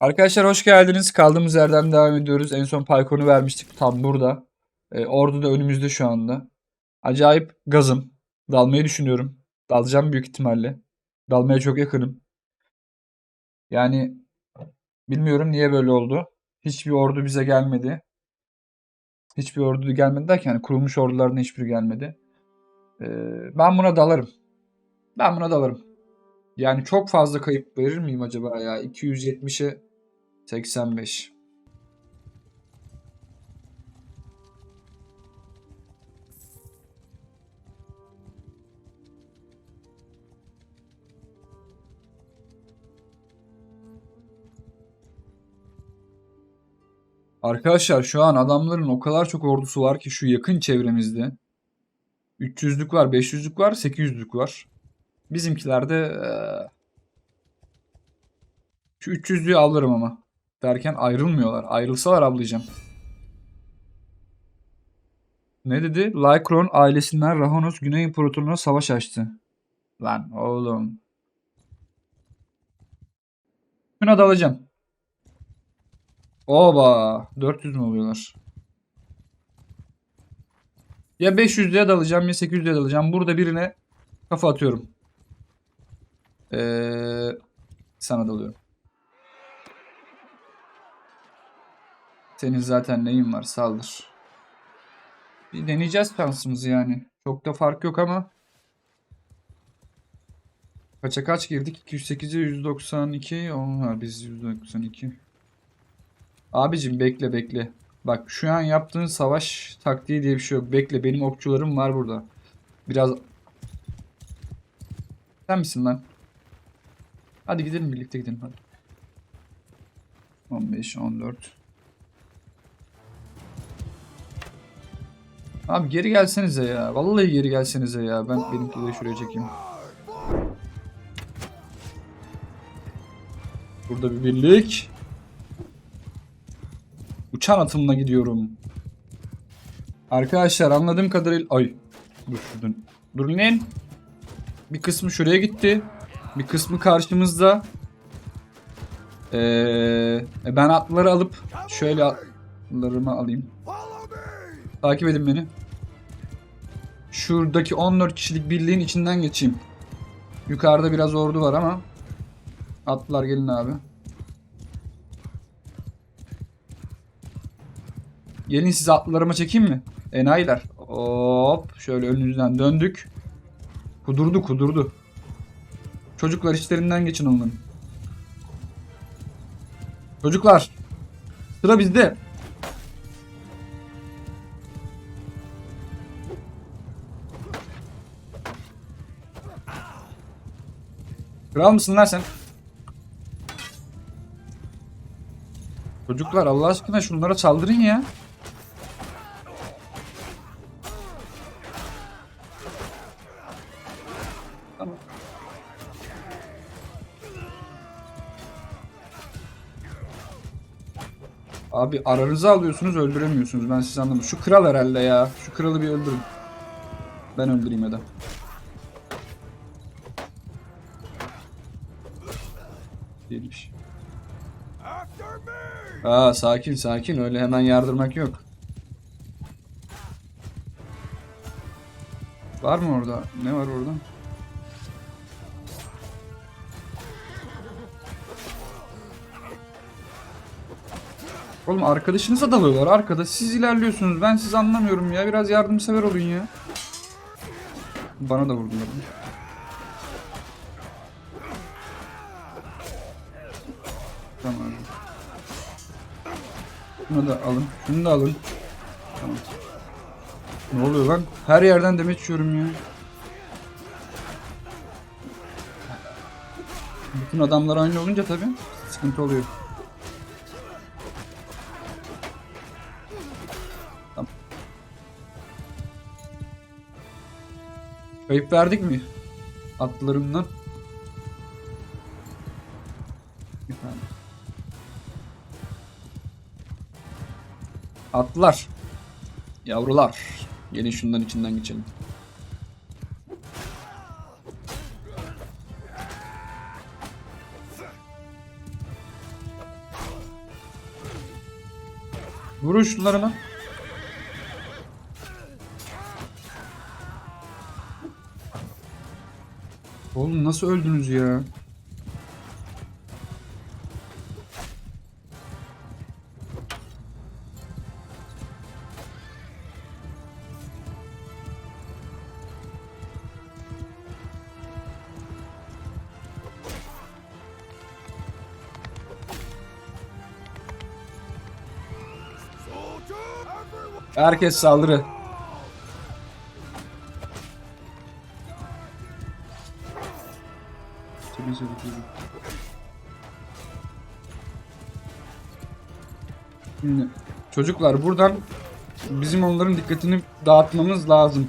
Arkadaşlar hoş geldiniz. Kaldığımız yerden devam ediyoruz. En son Paykon'u vermiştik tam burada. E, ordu da önümüzde şu anda. Acayip gazım. Dalmayı düşünüyorum. Dalacağım büyük ihtimalle. Dalmaya çok yakınım. Yani bilmiyorum niye böyle oldu. Hiçbir ordu bize gelmedi. Hiçbir ordu gelmedi derken yani kurulmuş orduların hiçbiri gelmedi. E, ben buna dalarım. Ben buna dalarım. Yani çok fazla kayıp verir miyim acaba ya? 270'e 85. Arkadaşlar şu an adamların o kadar çok ordusu var ki şu yakın çevremizde. 300'lük var, 500'lük var, 800'lük var. Bizimkilerde eee, şu 300'lüğü alırım ama. Derken ayrılmıyorlar. Ayrılsalar avlayacağım. Ne dedi? Lycron ailesinden Rahonos Güney İmparatorluğu'na savaş açtı. Lan oğlum. Şuna dalacağım. Oba. 400 mü oluyorlar? Ya 500'lüğe dalacağım ya 800'lüğe dalacağım. Burada birine kafa atıyorum. Ee, sana dalıyorum. Senin zaten neyin var? Saldır. Bir deneyeceğiz şansımızı yani. Çok da fark yok ama. Kaça kaç girdik? 208'e 192. Onlar biz 192. Abicim bekle bekle. Bak şu an yaptığın savaş taktiği diye bir şey yok. Bekle benim okçularım var burada. Biraz... Sen misin lan? Hadi gidelim birlikte gidelim hadi. 15, 14. Abi geri gelsenize ya. Vallahi geri gelsenize ya. Ben benimkileri şuraya çekeyim. Burada bir birlik. Uçan atımla gidiyorum. Arkadaşlar anladığım kadarıyla... Ay. Dur şuradan. Dur lan. Bir kısmı şuraya gitti. Bir kısmı karşımızda. Ee, e, ben atları alıp şöyle atlarımı alayım. Takip edin beni. Şuradaki 14 kişilik birliğin içinden geçeyim. Yukarıda biraz ordu var ama. Atlar gelin abi. Gelin sizi atlarıma çekeyim mi? Enayiler. Hop. Şöyle önünüzden döndük. Kudurdu kudurdu. Çocuklar işlerinden geçin onların. Çocuklar. Sıra bizde. Kral mısın lan sen? Çocuklar Allah aşkına şunlara saldırın ya. Abi aranızı alıyorsunuz öldüremiyorsunuz. Ben sizi anlamadım. Şu kral herhalde ya. Şu kralı bir öldürün. Ben öldüreyim ya da. Değilmiş. Aa sakin sakin öyle hemen yardırmak yok. Var mı orada? Ne var orada? Oğlum arkadaşınıza dalıyorlar arkada. Siz ilerliyorsunuz. Ben sizi anlamıyorum ya. Biraz yardımsever olun ya. Bana da vurdular. Tamam. Şunu da alın. Şunu da alın. Tamam. Ne oluyor lan? Her yerden demet içiyorum ya. Bütün adamlar aynı olunca tabii sıkıntı oluyor. Kayıp verdik mi? Atlarımdan. Atlar. Yavrular. Gelin şundan içinden geçelim. Vurun şunlara lan. Oğlum nasıl öldünüz ya? Herkes saldırı. Tabii, tabii, tabii. Şimdi çocuklar buradan bizim onların dikkatini dağıtmamız lazım.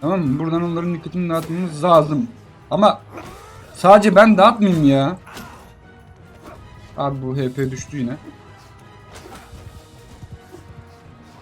Tamam mı? Buradan onların dikkatini dağıtmamız lazım. Ama sadece ben dağıtmayayım ya. Abi bu HP düştü yine.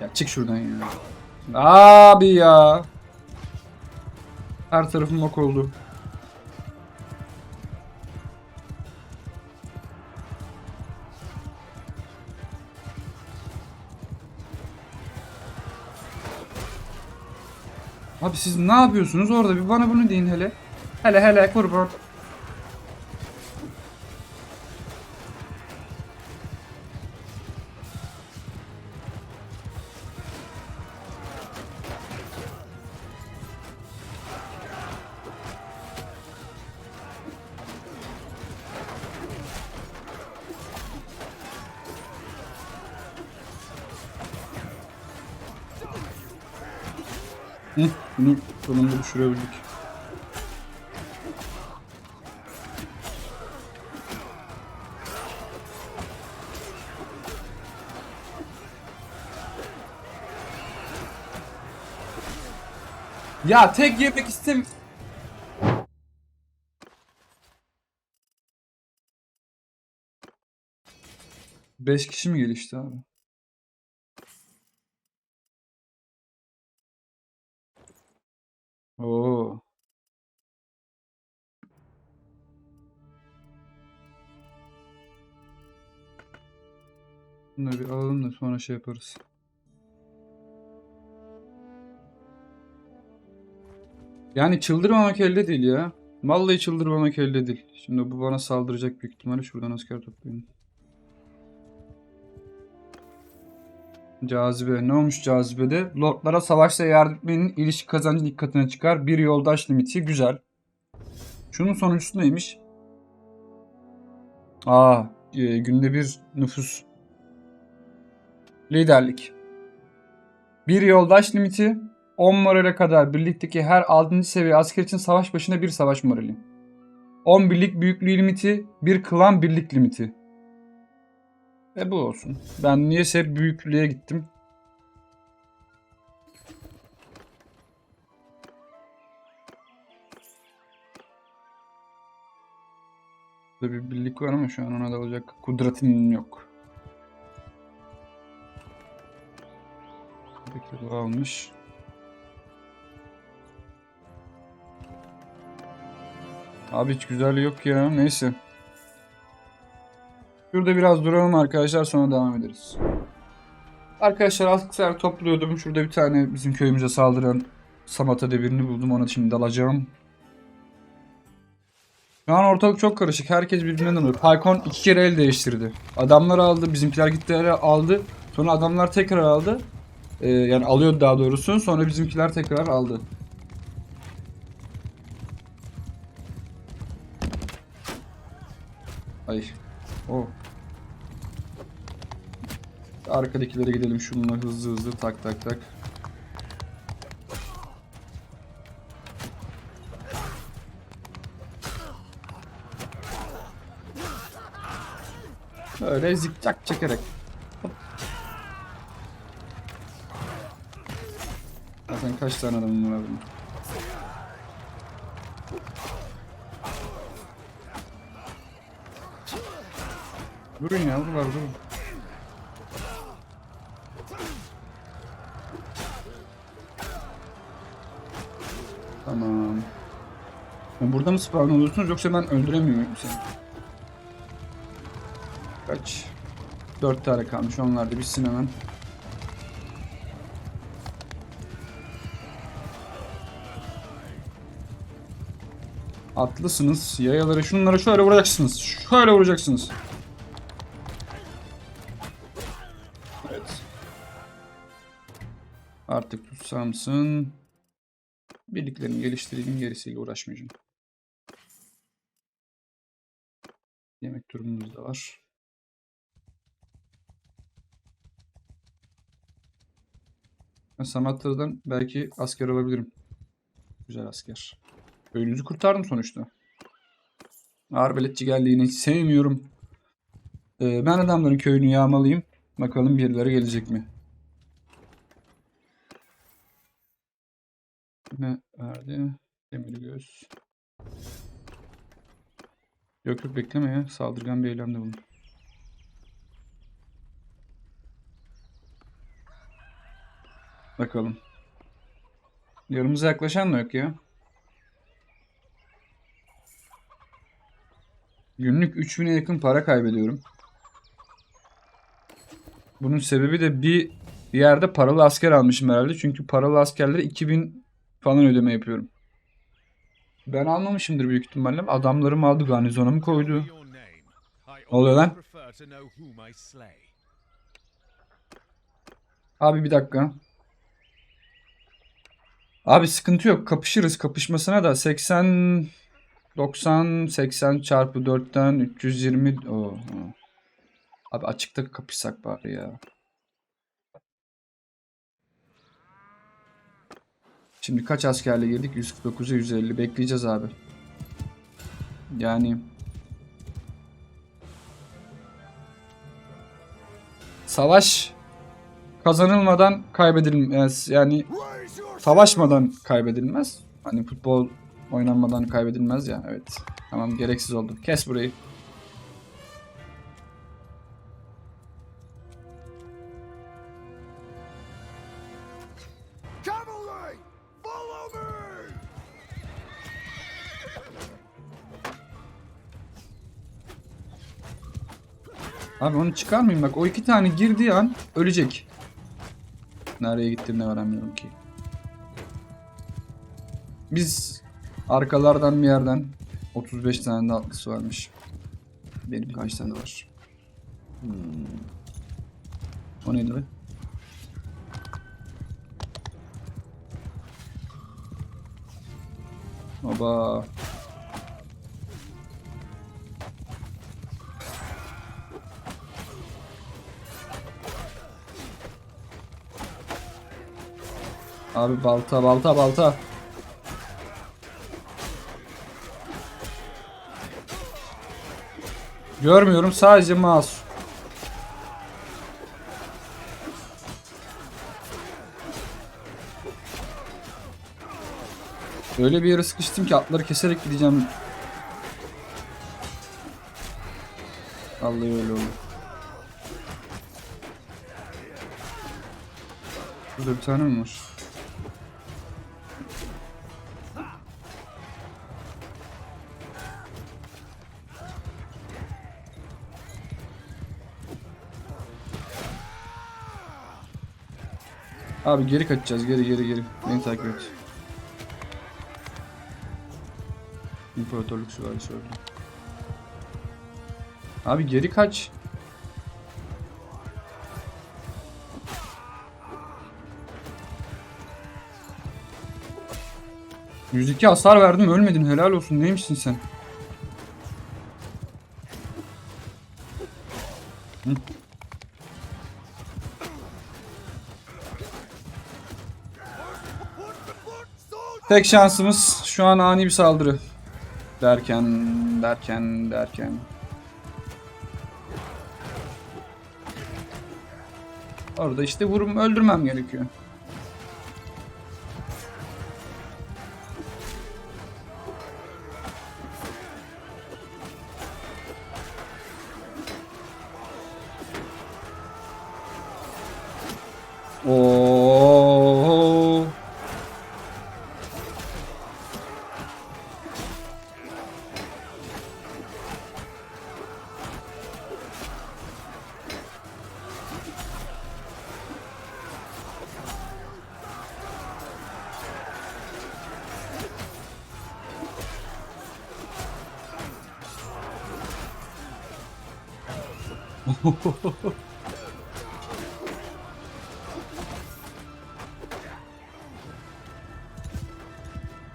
Ya çık şuradan ya. Abi ya. Her tarafım ok oldu. Abi siz ne yapıyorsunuz orada? Bir bana bunu deyin hele. Hele hele kurban. Hı, bunu sonunda düşürebildik. Ya tek yemek istem... Beş kişi mi gelişti abi? Oo. Bunları bir alalım da sonra şey yaparız. Yani çıldırmamak elde değil ya. Vallahi çıldırmamak elde değil. Şimdi bu bana saldıracak büyük ihtimalle. Şuradan asker toplayayım. Cazibe. Ne olmuş cazibede? Lordlara savaşta yardım etmenin ilişki kazancı dikkatine çıkar. Bir yoldaş limiti. Güzel. Şunun sonucu neymiş? Aa, e, günde bir nüfus. Liderlik. Bir yoldaş limiti. 10 morale kadar birlikteki her 6. seviye asker için savaş başına bir savaş morali. 10 birlik büyüklüğü limiti. Bir klan birlik limiti. E bu olsun. Ben niyeyse hep büyüklüğe gittim. Burada bir birlik var ama şu an ona dalacak kudretim yok. Bu almış. Abi hiç güzelliği yok ya. Neyse. Şurada biraz duralım arkadaşlar sonra devam ederiz. Arkadaşlar askılar topluyordum. Şurada bir tane bizim köyümüze saldıran Samata debirini buldum. Ona şimdi dalacağım. Şu an ortalık çok karışık. Herkes birbirinden alıyor. Paykon iki kere el değiştirdi. Adamlar aldı. Bizimkiler gitti aldı. Sonra adamlar tekrar aldı. Ee, yani alıyordu daha doğrusu. Sonra bizimkiler tekrar aldı. Ay. O. Arkadakilere gidelim şununla hızlı hızlı tak tak tak. Böyle zikzak çekerek. Hop. Zaten kaç tane adamım var benim? Durun ya buralar durun. Tamam. Ya burada mı spawn oluyorsunuz yoksa ben öldüremiyor muyum seni? Kaç? 4 tane kalmış. Onlar da bitsin hemen. Atlısınız. Yayaları şunlara şöyle vuracaksınız. Şöyle vuracaksınız. Evet. Artık tutsamsın. Birliklerini geliştireyim. Gerisiyle uğraşmayacağım. Yemek durumumuz da var. Ben Samatra'dan belki asker olabilirim. Güzel asker. Köyünüzü kurtardım sonuçta. Arbeletçi geldiğini hiç sevmiyorum. Ee, ben adamların köyünü yağmalayayım. Bakalım birileri gelecek mi? Ne verdi? Demir göz. Yok yok bekleme ya. Saldırgan bir eylemde bulun. Bakalım. Yanımıza yaklaşan da yok ya. Günlük 3000'e yakın para kaybediyorum. Bunun sebebi de bir yerde paralı asker almışım herhalde. Çünkü paralı askerlere 2000 falan ödeme yapıyorum. Ben almamışımdır büyük ihtimalle. Adamlarım aldı garnizona mı koydu? Oluyor lan? Abi bir dakika. Abi sıkıntı yok. Kapışırız. Kapışmasına da 80 90 80 çarpı 4'ten 320 Oo, oo. Abi açıkta kapışsak bari ya. Şimdi kaç askerle girdik? 149'a 150. Bekleyeceğiz abi. Yani savaş kazanılmadan kaybedilmez. Yani savaşmadan kaybedilmez. Hani futbol oynanmadan kaybedilmez ya. Evet. Tamam gereksiz oldu. Kes burayı. Abi onu çıkarmayayım bak. O iki tane girdiği an ölecek. Nereye gittiğini öğrenmiyorum ki. Biz arkalardan bir yerden 35 tane de atlısı varmış. Benim kaç tane var? Hmm. O neydi be? Baba. Abi balta balta balta. Görmüyorum sadece mouse. Öyle bir yere sıkıştım ki atları keserek gideceğim. Vallahi öyle oldu. Burada bir tane mi var? Abi geri kaçacağız. Geri geri geri. Beni takip et. İmparatorluk süvarisi öldü. Abi geri kaç. %2 hasar verdim ölmedin helal olsun neymişsin sen? Hı. Tek şansımız şu an ani bir saldırı. Derken, derken, derken. Orada işte vurum öldürmem gerekiyor.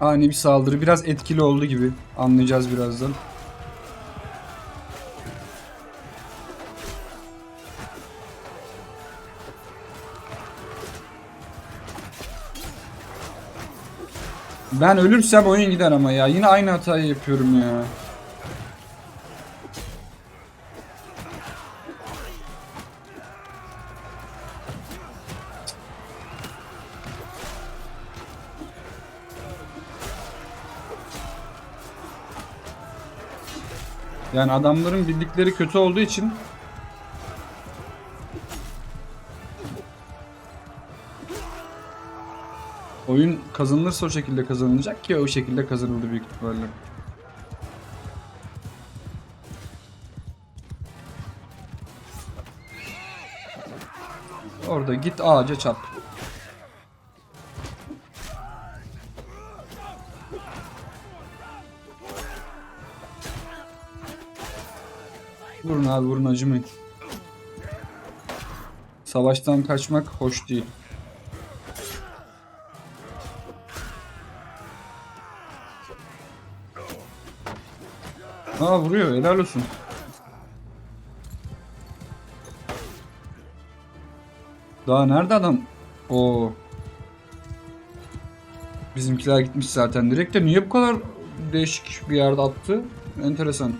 Ani bir saldırı. Biraz etkili oldu gibi. Anlayacağız birazdan. Ben ölürsem oyun gider ama ya. Yine aynı hatayı yapıyorum ya. Yani adamların bildikleri kötü olduğu için oyun kazanılırsa o şekilde kazanılacak ki o şekilde kazanıldı büyük ihtimalle. Orada git ağaca çarp. Vurun abi vurun acımayın. Savaştan kaçmak hoş değil. Aa vuruyor helal olsun. Daha nerede adam? Oo. Bizimkiler gitmiş zaten. Direkt de niye bu kadar değişik bir yerde attı? Enteresan.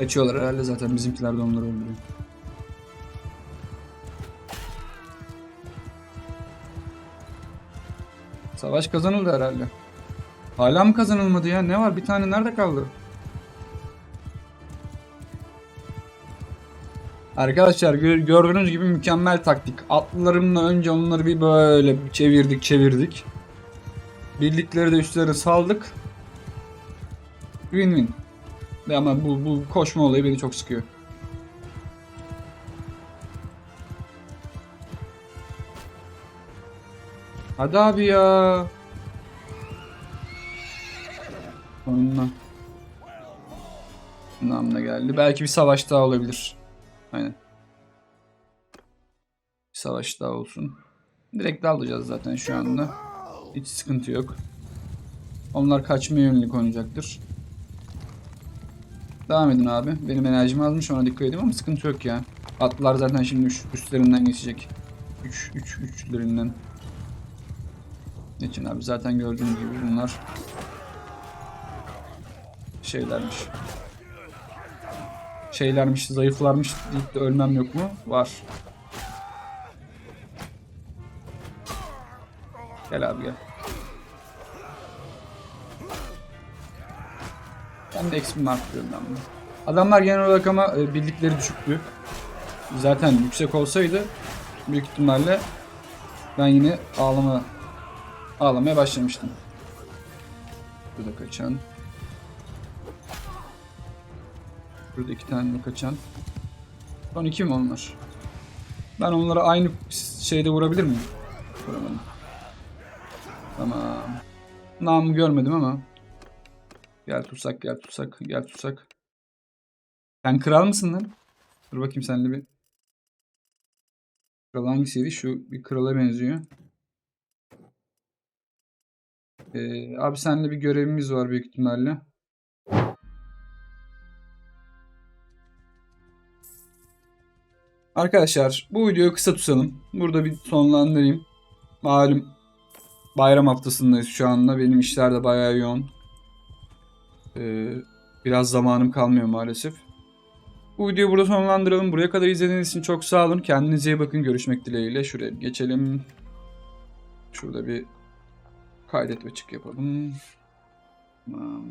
Açıyorlar herhalde zaten bizimkiler de onları öldürüyor. Savaş kazanıldı herhalde. Hala mı kazanılmadı ya? Ne var? Bir tane nerede kaldı? Arkadaşlar gö- gördüğünüz gibi mükemmel taktik. Atlılarımla önce onları bir böyle çevirdik çevirdik. Birlikleri de üstlerine saldık. Win win. Ama bu, bu koşma olayı beni çok sıkıyor. Hadi abi ya. Onunla. Namla geldi. Belki bir savaş daha olabilir. Aynen. Bir savaş daha olsun. Direkt alacağız zaten şu anda. Hiç sıkıntı yok. Onlar kaçmaya yönelik oynayacaktır. Devam edin abi. Benim enerjim azmış ona dikkat edeyim ama sıkıntı yok ya. Atlar zaten şimdi üst, üstlerinden geçecek. 3 3 üçlerinden. Geçin abi zaten gördüğünüz gibi bunlar şeylermiş. Şeylermiş, zayıflarmış deyip de ölmem yok mu? Var. Gel abi gel. Ben de XP'mi arttırıyorum ben bunu. Adamlar genel olarak ama e, bildikleri düşüktü. Zaten yüksek olsaydı büyük ihtimalle ben yine ağlama ağlamaya başlamıştım. Burada kaçan. Burada iki tane kaçan. Son iki mi onlar? Ben onlara aynı şeyde vurabilir miyim? Vuramadım. Tamam. Namı görmedim ama. Gel tutsak gel tutsak gel tutsak. Sen kral mısın lan? Dur bakayım senle bir. Kral hangisiydi? Şu bir krala benziyor. Ee, abi seninle bir görevimiz var büyük ihtimalle. Arkadaşlar bu videoyu kısa tutalım. Burada bir sonlandırayım. Malum bayram haftasındayız şu anda. Benim işler de bayağı yoğun. Ee, biraz zamanım kalmıyor maalesef. Bu videoyu burada sonlandıralım. Buraya kadar izlediğiniz için çok sağ olun. Kendinize iyi bakın. Görüşmek dileğiyle. Şuraya geçelim. Şurada bir kaydet ve çık yapalım. Tamam.